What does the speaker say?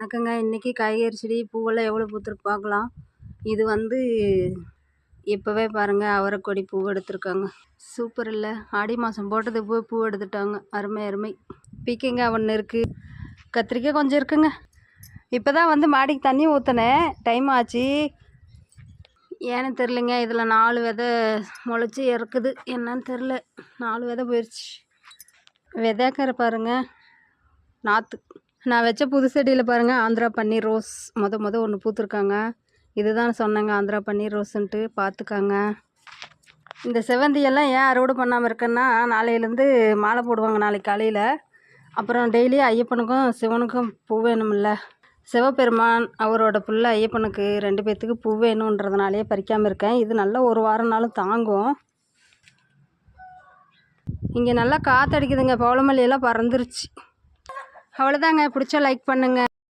வணக்கங்க. இன்றைக்கி காய்கறி செடி பூவெல்லாம் எவ்வளோ பூத்துருக்கு பார்க்கலாம். இது வந்து இப்போவே பாருங்கள் அவரைக்கொடி பூ எடுத்திருக்காங்க. சூப்பர் இல்லை. ஆடி மாதம் போட்டது பூ பூ எடுத்துட்டாங்க. அருமை அருமை. பீக்கங்க ஒன்று இருக்குது கத்திரிக்காய் கொஞ்சம் இருக்குங்க. இப்போ தான் வந்து மாடிக்கு தண்ணி ஊற்றினேன் டைம் ஆச்சு. ஏன்னு தெரிலங்க இதில் நாலு விதை முளைச்சி இறக்குது. என்னன்னு தெரில நாலு விதை போயிடுச்சு விதைக்கிற பாருங்க. நாற்று நான் வச்ச புது செடியில் பாருங்கள் ஆந்திரா பன்னீர் ரோஸ். மொத மொதல் ஒன்று பூத்துருக்காங்க. இதுதான் சொன்னேங்க ஆந்திரா பன்னீர் ரோஸுன்ட்டு. பார்த்துக்காங்க இந்த செவந்தியெல்லாம் ஏன் அறுவடை பண்ணாமல் இருக்கேன்னா நாளையிலேருந்து மாலை போடுவாங்க நாளைக்கு காலையில். அப்புறம் டெய்லி ஐயப்பனுக்கும் சிவனுக்கும் பூ வேணும்ல. சிவபெருமான் அவரோட புள்ள ஐயப்பனுக்கு ரெண்டு பேர்த்துக்கு பூ வேணுன்றதுனாலே பறிக்காமல் இருக்கேன். இது நல்லா ஒரு வாரம் நாளும் தாங்கும். இங்கே நல்லா காற்றடிக்குதுங்க பவளமல்லியெல்லாம் பறந்துருச்சு. அவ்வளோதாங்க பிடிச்சா லைக் பண்ணுங்கள்